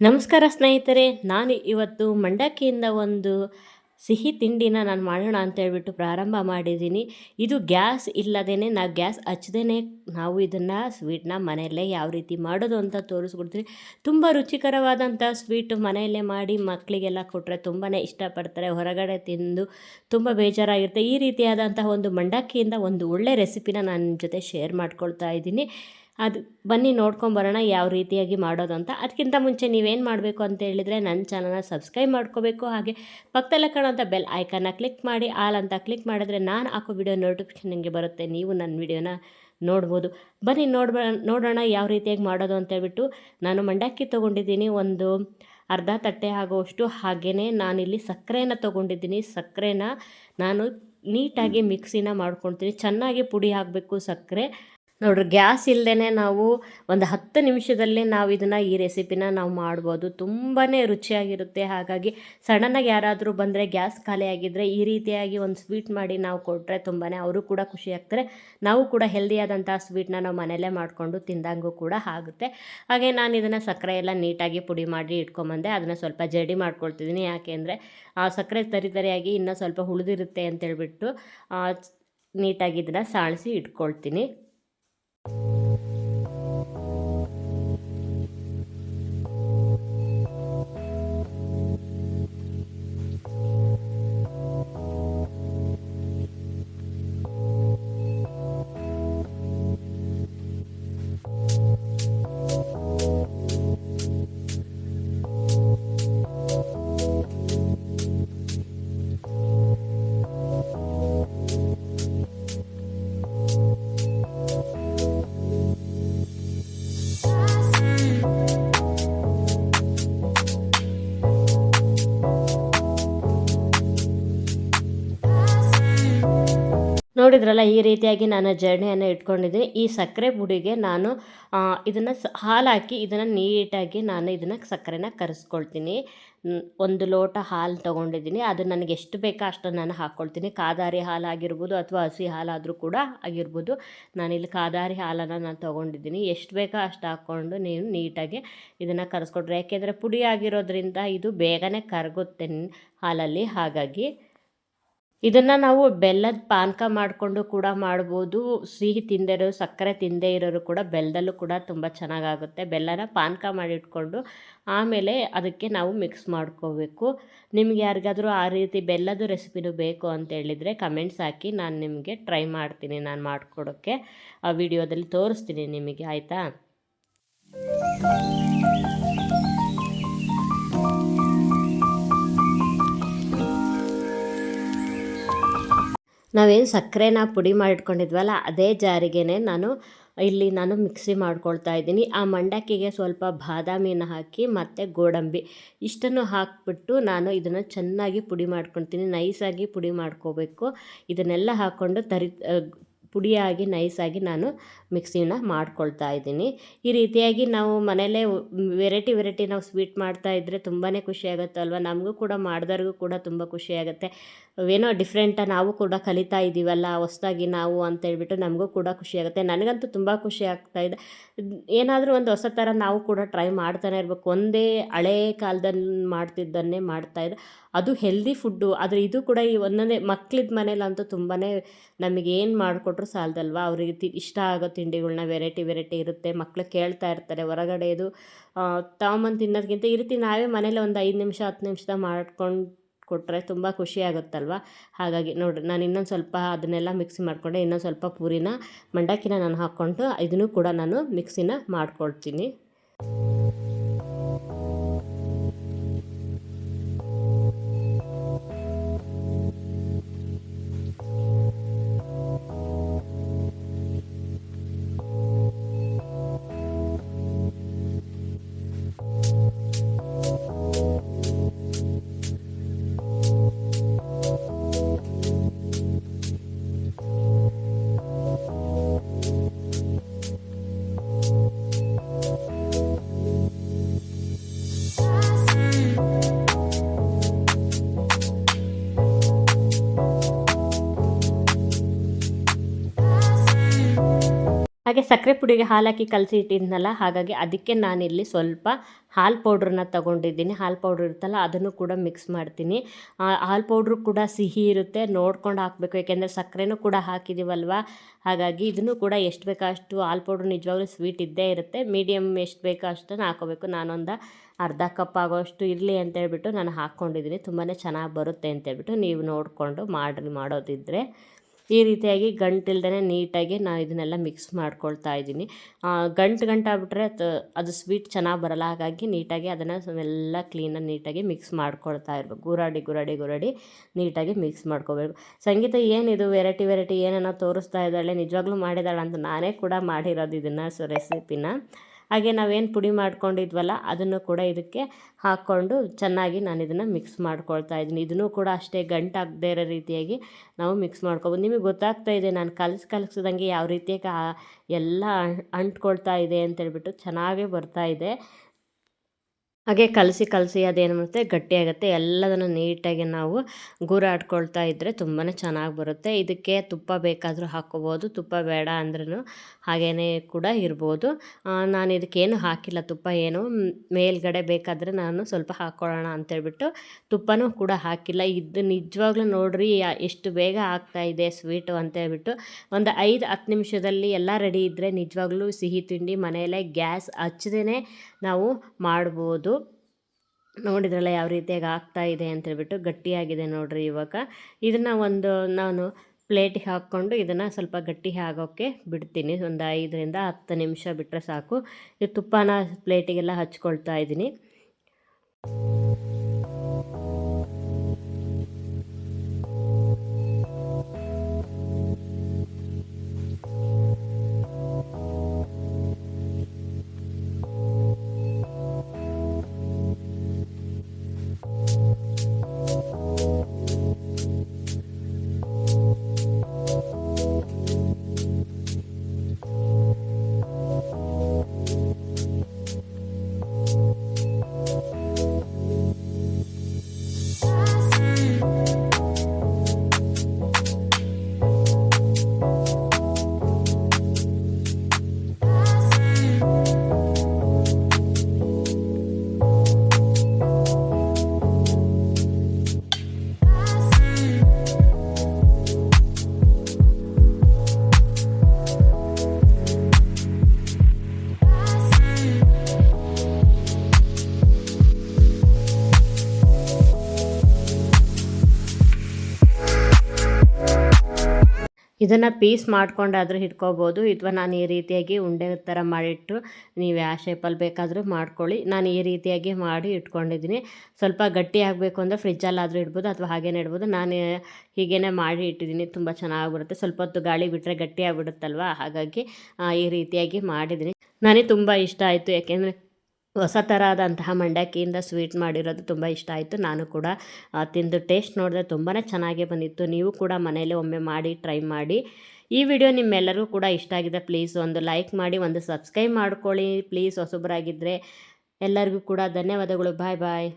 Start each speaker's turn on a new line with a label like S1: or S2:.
S1: ನಮಸ್ಕಾರ ಸ್ನೇಹಿತರೆ, ನಾನು ಇವತ್ತು ಮಂಡಕ್ಕಿಯಿಂದ ಒಂದು ಸಿಹಿ ತಿಂಡಿನ ನಾನು ಮಾಡೋಣ ಅಂತ ಹೇಳ್ಬಿಟ್ಟು ಪ್ರಾರಂಭ ಮಾಡಿದ್ದೀನಿ. ಇದು ಗ್ಯಾಸ್ ಇಲ್ಲದೇ ನಾವು ಗ್ಯಾಸ್ ಹಚ್ಚದೇ ನಾವು ಇದನ್ನು ಸ್ವೀಟ್ನ ಮನೆಯಲ್ಲೇ ಯಾವ ರೀತಿ ಮಾಡೋದು ಅಂತ ತೋರಿಸ್ಕೊಡ್ತೀನಿ. ತುಂಬ ರುಚಿಕರವಾದಂಥ ಸ್ವೀಟ್ ಮನೆಯಲ್ಲೇ ಮಾಡಿ ಮಕ್ಕಳಿಗೆಲ್ಲ ಕೊಟ್ಟರೆ ತುಂಬಾ ಇಷ್ಟಪಡ್ತಾರೆ, ಹೊರಗಡೆ ತಿಂದು ತುಂಬ ಬೇಜಾರಾಗಿರುತ್ತೆ. ಈ ರೀತಿಯಾದಂತಹ ಒಂದು ಮಂಡಕ್ಕಿಯಿಂದ ಒಂದು ಒಳ್ಳೆ ರೆಸಿಪಿನ ನನ್ನ ಜೊತೆ ಶೇರ್ ಮಾಡ್ಕೊಳ್ತಾ ಇದ್ದೀನಿ. ಅದು ಬನ್ನಿ ನೋಡ್ಕೊಂಬರೋಣ ಯಾವ ರೀತಿಯಾಗಿ ಮಾಡೋದು ಅಂತ ಅದಕ್ಕಿಂತ ಮುಂಚೆ ನೀವೇನು ಮಾಡಬೇಕು ಅಂತ ಹೇಳಿದರೆ ನನ್ನ ಚಾನಲ್ನ ಸಬ್ಸ್ಕ್ರೈಬ್ ಮಾಡ್ಕೋಬೇಕು. ಹಾಗೆ ಪಕ್ಕದಲ್ಲೇ ಕಾಣೋಂಥ ಬೆಲ್ ಐಕನ್ನ ಕ್ಲಿಕ್ ಮಾಡಿ ಆಲ್ ಅಂತ ಕ್ಲಿಕ್ ಮಾಡಿದ್ರೆ ನಾನು ಹಾಕೋ ವಿಡಿಯೋ ನೋಟಿಫಿಕೇಷನ್ ನಿಮಗೆ ಬರುತ್ತೆ. ನೀವು ನನ್ನ ವಿಡಿಯೋನ ನೋಡ್ಬೋದು. ಬನ್ನಿ ನೋಡ್ಬ, ನೋಡೋಣ ಯಾವ ರೀತಿಯಾಗಿ ಮಾಡೋದು ಅಂತ ಹೇಳ್ಬಿಟ್ಟು ನಾನು ಮಂಡಕ್ಕಿ ತೊಗೊಂಡಿದ್ದೀನಿ. ಒಂದು ಅರ್ಧ ತಟ್ಟೆ ಆಗುವಷ್ಟು ಹಾಗೆಯೇ ನಾನಿಲ್ಲಿ ಸಕ್ಕರೆನ ತೊಗೊಂಡಿದ್ದೀನಿ. ಸಕ್ಕರೆನ ನಾನು ನೀಟಾಗಿ ಮಿಕ್ಸಿನ ಮಾಡ್ಕೊಳ್ತೀನಿ. ಚೆನ್ನಾಗಿ ಪುಡಿ ಹಾಕಬೇಕು ಸಕ್ಕರೆ. ನೋಡ್ರಿ, ಗ್ಯಾಸ್ ಇಲ್ಲದೇ ನಾವು ಒಂದು ಹತ್ತು ನಿಮಿಷದಲ್ಲಿ ನಾವು ಇದನ್ನು ಈ ರೆಸಿಪಿನ ನಾವು ಮಾಡ್ಬೋದು. ತುಂಬಾ ರುಚಿಯಾಗಿರುತ್ತೆ. ಹಾಗಾಗಿ ಸಡನ್ನಾಗಿ ಯಾರಾದರೂ ಬಂದರೆ ಗ್ಯಾಸ್ ಖಾಲಿಯಾಗಿದ್ದರೆ ಈ ರೀತಿಯಾಗಿ ಒಂದು ಸ್ವೀಟ್ ಮಾಡಿ ನಾವು ಕೊಟ್ಟರೆ ತುಂಬಾ ಅವರು ಕೂಡ ಖುಷಿ ಆಗ್ತಾರೆ. ನಾವು ಕೂಡ ಹೆಲ್ದಿಯಾದಂಥ ಸ್ವೀಟ್ನ ನಾವು ಮನೆಯಲ್ಲೇ ಮಾಡಿಕೊಂಡು ತಿಂದಂಗೂ ಕೂಡ ಆಗುತ್ತೆ. ಹಾಗೆ ನಾನು ಇದನ್ನು ಸಕ್ಕರೆ ಎಲ್ಲ ನೀಟಾಗಿ ಪುಡಿ ಮಾಡಿ ಇಟ್ಕೊಂಬಂದೆ ಅದನ್ನು ಸ್ವಲ್ಪ ಜಡಿ ಮಾಡ್ಕೊಳ್ತಿದ್ದೀನಿ ಯಾಕೆಂದರೆ ಆ ಸಕ್ಕರೆ ತರಿ ತರಿಯಾಗಿ ಇನ್ನೂ ಸ್ವಲ್ಪ ಉಳಿದಿರುತ್ತೆ ಅಂತೇಳ್ಬಿಟ್ಟು ನೀಟಾಗಿ ಇದನ್ನು ಸಾಳಿಸಿ ಇಟ್ಕೊಳ್ತೀನಿ. you ನೋಡಿದ್ರಲ್ಲ, ಈ ರೀತಿಯಾಗಿ ನಾನು ಜರ್ನಿಯನ್ನು ಇಟ್ಕೊಂಡಿದ್ದೀನಿ. ಈ ಸಕ್ಕರೆ ಪುಡಿಗೆ ನಾನು ಇದನ್ನು ಹಾಲು ಹಾಕಿ ಇದನ್ನು ನೀಟಾಗಿ ನಾನು ಇದನ್ನು ಸಕ್ಕರೆನ ಕರೆಸ್ಕೊಳ್ತೀನಿ. ಒಂದು ಲೋಟ ಹಾಲು ತೊಗೊಂಡಿದ್ದೀನಿ. ಅದು ನನಗೆ ಎಷ್ಟು ಬೇಕೋ ಅಷ್ಟು ನಾನು ಹಾಕ್ಕೊಳ್ತೀನಿ ಕಾದಾರಿ ಹಾಲು ಆಗಿರ್ಬೋದು ಅಥವಾ ಹಸಿ ಹಾಲಾದರೂ ಕೂಡ ಆಗಿರ್ಬೋದು. ನಾನಿಲ್ಲಿ ಕಾದಾರಿ ಹಾಲನ್ನು ನಾನು ತೊಗೊಂಡಿದ್ದೀನಿ. ಎಷ್ಟು ಬೇಕೋ ಅಷ್ಟು ಹಾಕ್ಕೊಂಡು ನೀವು ನೀಟಾಗಿ ಇದನ್ನು ಕರೆಸ್ಕೊಟ್ರೆ ಯಾಕೆಂದರೆ ಪುಡಿ ಆಗಿರೋದ್ರಿಂದ ಇದು ಬೇಗನೆ ಕರಗುತ್ತೆ ಹಾಲಲ್ಲಿ. ಹಾಗಾಗಿ ಇದನ್ನು ನಾವು ಬೆಲ್ಲದ ಪಾನಕ ಮಾಡಿಕೊಂಡು ಕೂಡ ಮಾಡ್ಬೋದು. ಸಿಹಿ ತಿಂದೇ ಇರೋರು ಸಕ್ಕರೆ ತಿಂದೇ ಇರೋರು ಕೂಡ ಬೆಲ್ಲದಲ್ಲೂ ಕೂಡ ತುಂಬ ಚೆನ್ನಾಗಾಗುತ್ತೆ. ಬೆಲ್ಲನ ಪಾನಕ ಮಾಡಿಟ್ಕೊಂಡು ಆಮೇಲೆ ಅದಕ್ಕೆ ನಾವು ಮಿಕ್ಸ್ ಮಾಡ್ಕೋಬೇಕು. ನಿಮ್ಗೆ ಯಾರಿಗಾದರೂ ಆ ರೀತಿ ಬೆಲ್ಲದ ರೆಸಿಪಿನೂ ಬೇಕು ಅಂತ ಹೇಳಿದರೆ ಕಮೆಂಟ್ಸ್ ಹಾಕಿ ನಾನು ನಿಮಗೆ ಟ್ರೈ ಮಾಡ್ತೀನಿ ನಾನು ಮಾಡಿಕೊಡೋಕ್ಕೆ. ಆ ವಿಡಿಯೋದಲ್ಲಿ ತೋರಿಸ್ತೀನಿ ನಿಮಗೆ, ಆಯಿತಾ? ನಾವೇನು ಸಕ್ಕರೆನ ಪುಡಿ ಮಾಡಿಟ್ಕೊಂಡಿದ್ವಲ್ಲ, ಅದೇ ಜಾರಿಗೆನೇ ನಾನು ಇಲ್ಲಿ ನಾನು ಮಿಕ್ಸಿ ಮಾಡ್ಕೊಳ್ತಾ ಇದ್ದೀನಿ. ಆ ಮಂಡಕ್ಕಿಗೆ ಸ್ವಲ್ಪ ಬಾದಾಮಿನ ಹಾಕಿ ಮತ್ತು ಗೋಡಂಬಿ ಇಷ್ಟನ್ನು ಹಾಕಿಬಿಟ್ಟು ನಾನು ಇದನ್ನು ಚೆನ್ನಾಗಿ ಪುಡಿ ಮಾಡ್ಕೊಳ್ತೀನಿ. ನೈಸಾಗಿ ಪುಡಿ ಮಾಡ್ಕೋಬೇಕು. ಇದನ್ನೆಲ್ಲ ಹಾಕ್ಕೊಂಡು ತರಿ ಪುಡಿಯಾಗಿ, ನೈಸಾಗಿ ನಾನು ಮಿಕ್ಸಿನ ಮಾಡ್ಕೊಳ್ತಾ ಇದ್ದೀನಿ. ಈ ರೀತಿಯಾಗಿ ನಾವು ಮನೆಯಲ್ಲೇ ವೆರೈಟಿ ವೆರೈಟಿ ನಾವು ಸ್ವೀಟ್ ಮಾಡ್ತಾ ಇದ್ದರೆ ತುಂಬಾ ಖುಷಿಯಾಗುತ್ತಲ್ವ ನಮಗೂ ಕೂಡ ಮಾಡಿದವ್ರಿಗೂ ಕೂಡ ತುಂಬ ಖುಷಿಯಾಗುತ್ತೆ ಏನೋ ಡಿಫ್ರೆಂಟ ನಾವು ಕೂಡ ಕಲಿತಾ ಇದ್ದೀವಲ್ಲ ಹೊಸ್ದಾಗಿ ನಾವು ಅಂತ ಹೇಳ್ಬಿಟ್ಟು ನಮಗೂ ಕೂಡ ಖುಷಿಯಾಗುತ್ತೆ ನನಗಂತೂ ತುಂಬ ಖುಷಿ ಆಗ್ತಾ ಇದೆ. ಏನಾದರೂ ಒಂದು ಹೊಸ ಥರ ನಾವು ಕೂಡ ಟ್ರೈ ಮಾಡ್ತಾನೆ ಇರಬೇಕು. ಒಂದೇ ಹಳೇ ಕಾಲದಲ್ಲಿ ಮಾಡ್ತಿದ್ದನ್ನೇ ಮಾಡ್ತಾಯಿದ್ರೆ ಅದು ಹೆಲ್ದಿ ಫುಡ್ಡು ಆದರೆ ಇದು ಕೂಡ ಈ ಒಂದೊಂದೇ ಮಕ್ಳಿದ ಮನೇಲಂತೂ ತುಂಬಾ ನಮಗೆ ಏನು ಮಾಡಿಕೊಟ್ರು ಸಾಲದಲ್ವಾ? ಅವರಿಗೆ ತಿ, ಇಷ್ಟ ಆಗೋ ತಿಂಡಿಗಳನ್ನ ವೆರೈಟಿ ವೆರೈಟಿ ಇರುತ್ತೆ. ಮಕ್ಕಳು ಕೇಳ್ತಾ ಇರ್ತಾರೆ ಹೊರಗಡೆದು ತಗೊಂಬಂದು ತಿನ್ನೋದಕ್ಕಿಂತ ಈ ರೀತಿ ನಾವೇ ಮನೇಲಿ ಒಂದು ಐದು ನಿಮಿಷ, ಹತ್ತು ನಿಮಿಷದ ಮಾಡ್ಕೊಂಡು ಕೊಟ್ಟರೆ ತುಂಬ ಖುಷಿ ಆಗುತ್ತಲ್ವ? ಹಾಗಾಗಿ ನೋಡಿರಿ, ನಾನು ಇನ್ನೊಂದು ಸ್ವಲ್ಪ ಅದನ್ನೆಲ್ಲ ಮಿಕ್ಸಿ ಮಾಡಿಕೊಂಡೆ, ಇನ್ನೊಂದು ಸ್ವಲ್ಪ ಪೂರಿನ ಮಂಡಕ್ಕಿನ ನಾನು ಹಾಕ್ಕೊಂಡು, ಇದನ್ನು ಕೂಡ ನಾನು ಮಿಕ್ಸಿನ ಮಾಡ್ಕೊಳ್ತೀನಿ. ಸಕ್ಕರೆ ಪುಡಿಗೆ ಹಾಲು ಹಾಕಿ ಕಲಸಿ ಇಟ್ಟಿದ್ನಲ್ಲ, ಹಾಗಾಗಿ ಅದಕ್ಕೆ ನಾನಿಲ್ಲಿ ಸ್ವಲ್ಪ ಹಾಲು ಪೌಡ್ರನ್ನ ತೊಗೊಂಡಿದ್ದೀನಿ. ಹಾಲು ಪೌಡ್ರ್ ಇರುತ್ತಲ್ಲ, ಅದನ್ನು ಕೂಡ ಮಿಕ್ಸ್ ಮಾಡ್ತೀನಿ. ಹಾಲು ಪೌಡ್ರು ಕೂಡ ಸಿಹಿ ಇರುತ್ತೆ, ನೋಡ್ಕೊಂಡು ಹಾಕಬೇಕು. ಯಾಕೆಂದರೆ ಸಕ್ಕರೆನೂ ಕೂಡ ಹಾಕಿದ್ದೀವಲ್ವ ಹಾಗಾಗಿ ಇದನ್ನು ಕೂಡ ಎಷ್ಟು ಬೇಕೋ ಅಷ್ಟು ಹಾಲು ಪೌಡ್ರ್ ನಿಜವಾಗ್ಲೂ ಸ್ವೀಟ್ ಇದ್ದೇ ಇರುತ್ತೆ. ಮೀಡಿಯಮ್ ಎಷ್ಟು ಬೇಕೋ ಅಷ್ಟನ್ನು ಹಾಕೋಬೇಕು. ನಾನೊಂದು ಅರ್ಧ ಕಪ್ ಆಗೋಷ್ಟು ಇರಲಿ ಅಂತೇಳ್ಬಿಟ್ಟು ನಾನು ಹಾಕ್ಕೊಂಡಿದ್ದೀನಿ. ತುಂಬಾ ಚೆನ್ನಾಗಿ ಬರುತ್ತೆ ಅಂತೇಳ್ಬಿಟ್ಟು ನೀವು ನೋಡಿಕೊಂಡು ಮಾಡಿ ಮಾಡೋದಿದ್ದರೆ ಈ ರೀತಿಯಾಗಿ ಗಂಟಿಲ್ದೇ ನೀಟಾಗಿ ನಾನು ಇದನ್ನೆಲ್ಲ ಮಿಕ್ಸ್ ಮಾಡ್ಕೊಳ್ತಾ ಇದ್ದೀನಿ. ಗಂಟು ಗಂಟಾಗ್ಬಿಟ್ರೆ ಅದು ಸ್ವೀಟ್ ಚೆನ್ನಾಗಿ ಬರಲ್ಲ. ಹಾಗಾಗಿ ನೀಟಾಗಿ ಅದನ್ನು ಎಲ್ಲ ಕ್ಲೀನಾಗಿ ನೀಟಾಗಿ ಮಿಕ್ಸ್ ಮಾಡ್ಕೊಳ್ತಾ ಇರಬೇಕು. ಗುರಾಡಿ ಗುರಾಡಿ ಗುರಾಡಿ ನೀಟಾಗಿ ಮಿಕ್ಸ್ ಮಾಡ್ಕೋಬೇಕು. ಸಂಗೀತ ಏನಿದು? ವೆರೈಟಿ ವೆರೈಟಿ ಏನೇನೋ ತೋರಿಸ್ತಾ ಇದ್ದಾಳೆ. ನಿಜವಾಗ್ಲೂ ಮಾಡಿದಾಳೆ ಅಂತ ನಾನೇ ಕೂಡ ಮಾಡಿರೋದು ಇದನ್ನು ಸೊ ರೆಸಿಪಿನ ಹಾಗೆ ನಾವೇನು ಪುಡಿ ಮಾಡ್ಕೊಂಡಿದ್ವಲ್ಲ, ಅದನ್ನು ಕೂಡ ಇದಕ್ಕೆ ಹಾಕ್ಕೊಂಡು ಚೆನ್ನಾಗಿ ನಾನು ಇದನ್ನು ಮಿಕ್ಸ್ ಮಾಡ್ಕೊಳ್ತಾ ಇದ್ದೀನಿ. ಇದನ್ನು ಕೂಡ ಅಷ್ಟೇ ಗಂಟಾಗದೇ ಇರೋ ರೀತಿಯಾಗಿ ನಾವು ಮಿಕ್ಸ್ ಮಾಡ್ಕೊಬೋದು. ನಿಮಗೆ ಗೊತ್ತಾಗ್ತಾ ಇದೆ ನಾನು ಕಲಸಿ ಕಲಸಿದಂಗೆ ಯಾವ ರೀತಿಯಾಗಿ ಎಲ್ಲ ಅಂಟ್ಕೊಳ್ತಾ ಇದೆ ಅಂತೇಳ್ಬಿಟ್ಟು ಚೆನ್ನಾಗೇ ಬರ್ತಾ ಇದೆ. ಹಾಗೆ ಕಲಸಿ ಕಲಸಿ ಅದೇನು ಮಾಡುತ್ತೆ ಗಟ್ಟಿಯಾಗುತ್ತೆ. ಎಲ್ಲದನ್ನು ನೀಟಾಗಿ ನಾವು ಗೂರಾಡ್ಕೊಳ್ತಾ ಇದ್ದರೆ ತುಂಬಾ ಚೆನ್ನಾಗಿ ಬರುತ್ತೆ. ಇದಕ್ಕೆ ತುಪ್ಪ ಬೇಕಾದರೂ ಹಾಕ್ಕೋಬೋದು. ತುಪ್ಪ ಬೇಡ ಅಂದ್ರೂ ಹಾಗೇ ಕೂಡ ಇರ್ಬೋದು. ನಾನು ಇದಕ್ಕೇನು ಹಾಕಿಲ್ಲ. ತುಪ್ಪ ಏನು ಮೇಲ್ಗಡೆ ಬೇಕಾದರೆ ನಾನು ಸ್ವಲ್ಪ ಹಾಕ್ಕೊಳ್ಳೋಣ ಅಂತೇಳ್ಬಿಟ್ಟು ತುಪ್ಪನೂ ಕೂಡ ಹಾಕಿಲ್ಲ. ಇದು ನಿಜವಾಗ್ಲೂ ನೋಡ್ರಿ ಎಷ್ಟು ಬೇಗ ಆಗ್ತಾ ಇದೆ ಸ್ವೀಟು ಅಂತೇಳ್ಬಿಟ್ಟು ಒಂದು ಐದು, ಹತ್ತು ನಿಮಿಷದಲ್ಲಿ ಎಲ್ಲ ರೆಡಿ ಇದ್ದರೆ ನಿಜವಾಗ್ಲೂ ಸಿಹಿ ತಿಂಡಿ ಮನೆಯಲ್ಲೇ ಗ್ಯಾಸ್ ಹಚ್ಚದೇ ನಾವು ಮಾಡ್ಬೋದು. ನೋಡಿದ್ರಲ್ಲ ಯಾವ ರೀತಿಯಾಗಿ ಆಗ್ತಾ ಇದೆ ಅಂತೇಳ್ಬಿಟ್ಟು ಗಟ್ಟಿಯಾಗಿದೆ ನೋಡಿರಿ ಇವಾಗ. ಇದನ್ನು ಒಂದು ನಾನು ಪ್ಲೇಟಿಗೆ ಹಾಕ್ಕೊಂಡು ಇದನ್ನು ಸ್ವಲ್ಪ ಗಟ್ಟಿ ಆಗೋಕ್ಕೆ ಬಿಡ್ತೀನಿ. ಒಂದು ಐದರಿಂದ ಹತ್ತು ನಿಮಿಷ ಬಿಟ್ಟರೆ ಸಾಕು. ಈ ತುಪ್ಪನ ಪ್ಲೇಟಿಗೆಲ್ಲ ಹಚ್ಕೊಳ್ತಾ ಇದ್ದೀನಿ. ಇದನ್ನು ಪೀಸ್ ಮಾಡ್ಕೊಂಡಾದರೂ ಹಿಡ್ಕೋಬೋದು. ಅಥವಾ ನಾನು ಈ ರೀತಿಯಾಗಿ ಉಂಡೆ ಥರ ಮಾಡಿಟ್ಟು ನೀವು ಯಾವ ಶೇಪಲ್ಲಿ ಬೇಕಾದರೂ ಮಾಡ್ಕೊಳ್ಳಿ. ನಾನು ಈ ರೀತಿಯಾಗಿ ಮಾಡಿ ಇಟ್ಕೊಂಡಿದ್ದೀನಿ. ಸ್ವಲ್ಪ ಗಟ್ಟಿ ಆಗಬೇಕು ಅಂದರೆ ಫ್ರಿಜ್ಜಲ್ಲಾದರೂ ಇಡ್ಬೋದು ಅಥವಾ ಹಾಗೇನೆ ಇಡ್ಬೋದು. ನಾನು ಹೀಗೇ ಮಾಡಿ ಇಟ್ಟಿದ್ದೀನಿ. ತುಂಬ ಚೆನ್ನಾಗಿ ಬರುತ್ತೆ ಸ್ವಲ್ಪ ಹೊತ್ತು ಗಾಳಿ ಬಿಟ್ಟರೆ ಗಟ್ಟಿ ಆಗಿಬಿಡುತ್ತಲ್ವ? ಹಾಗಾಗಿ ಈ ರೀತಿಯಾಗಿ ಮಾಡಿದ್ದೀನಿ. ನನಗೆ ತುಂಬ ಇಷ್ಟ ಆಯಿತು. ಯಾಕೆಂದರೆ ಹೊಸ ಥರದಂತಹ ಮಂಡಕ್ಕಿಯಿಂದ ಸ್ವೀಟ್ ಮಾಡಿರೋದು ತುಂಬ ಇಷ್ಟ ಆಯಿತು. ನಾನು ಕೂಡ ತಿಂದು ಟೇಸ್ಟ್ ನೋಡಿದ್ರೆ ತುಂಬಾ ಚೆನ್ನಾಗೇ ಬಂದಿತ್ತು. ನೀವು ಕೂಡ ಮನೇಲಿ ಒಮ್ಮೆ ಮಾಡಿ, ಟ್ರೈ ಮಾಡಿ. ಈ ವಿಡಿಯೋ ನಿಮ್ಮೆಲ್ಲರಿಗೂ ಕೂಡ ಇಷ್ಟ ಆಗಿದೆ. ಪ್ಲೀಸ್ ಒಂದು ಲೈಕ್ ಮಾಡಿ, ಒಂದು ಸಬ್ಸ್ಕ್ರೈಬ್ ಮಾಡ್ಕೊಳ್ಳಿ. ಪ್ಲೀಸ್ ಹೊಸಬರಾಗಿದ್ದರೆ ಎಲ್ಲರಿಗೂ ಕೂಡ ಧನ್ಯವಾದಗಳು. ಬಾಯ್ ಬಾಯ್.